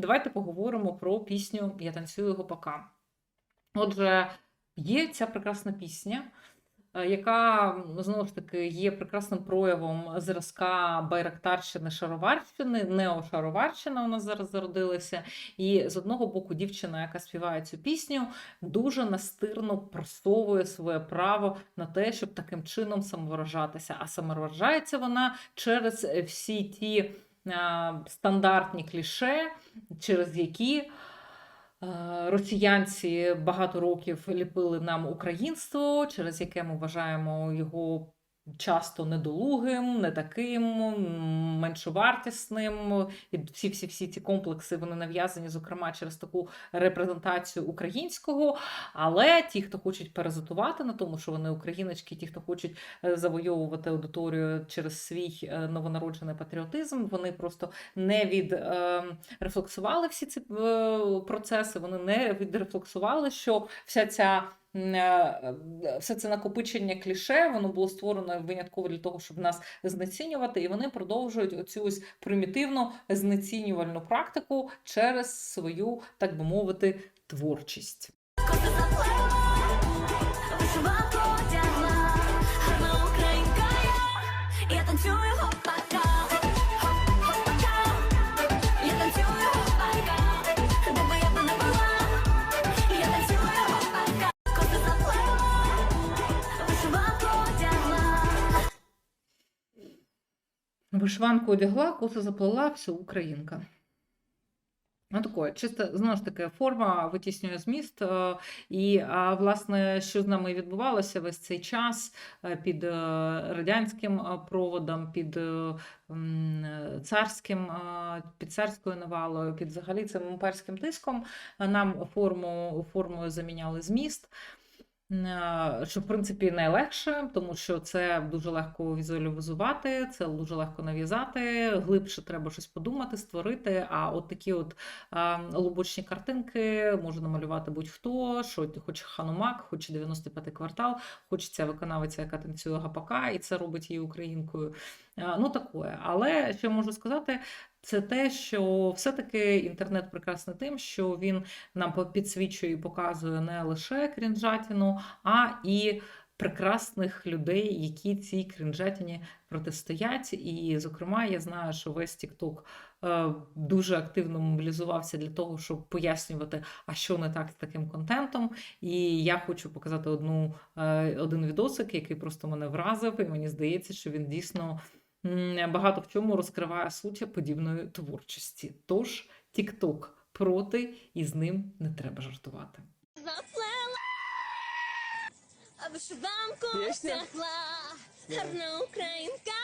давайте поговоримо про пісню Я танцюю гопака. Отже, є ця прекрасна пісня, е, яка знову ж таки є прекрасним проявом зразка Байрактарщини Шароварщини, Неошароварщина у нас зараз зародилася. І з одного боку, дівчина, яка співає цю пісню, дуже настирно просовує своє право на те, щоб таким чином самовиражатися. А самовиражається вона через всі ті стандартні кліше, через які е, росіянці багато років ліпили нам українство, через яке ми вважаємо його часто недолугим, не таким, меншовартісним. І всі всі всі ці комплекси вони нав'язані, зокрема, через таку репрезентацію українського. Але ті, хто хочуть паразитувати на тому, що вони україночки, ті, хто хочуть е, завойовувати аудиторію через свій е, новонароджений патріотизм, вони просто не відрефлексували всі ці е, процеси, вони не відрефлексували, що вся ця. Е, Все це накопичення кліше, воно було створено винятково для того, щоб нас знецінювати, і вони продовжують оцю ось примітивну знецінювальну практику через свою, так би мовити, творчість. Вишиванку одягла, коси заплела, все українка. Ну, таке, чисто, знову ж таки, форма витіснює зміст. е, І, власне, що з нами відбувалося весь цей час е, під е, радянським проводом, під царським, під царською навалою, під взагалі цим імперським тиском, нам форму, формою заміняли зміст. Е, Що в принципі найлегше, тому що це дуже легко візуалізувати, це дуже легко нав'язати. Глибше треба щось подумати, створити. А от такі от а, лубочні картинки може намалювати будь-хто, що хоч Ханумак, хоч 95-й квартал, хоч ця виконавиця, яка танцює гапака, і це робить її українкою. А, Ну таке. Але що я можу сказати, це те, що все-таки інтернет прекрасний тим, що він нам підсвічує і показує не лише крінжатіну, а і прекрасних людей, які цій крінжатіні протистоять. І, зокрема, я знаю, що весь TikTok е, дуже активно мобілізувався для того, щоб пояснювати, а що не так з таким контентом. І я хочу показати одну, е, один відосик, який просто мене вразив, і мені здається, що він дійсно багато в чому розкриває суть подібної творчості. Тож TikTok проти, і з ним не треба жартувати. Заплела, а вишиванку Пісня? гарна українка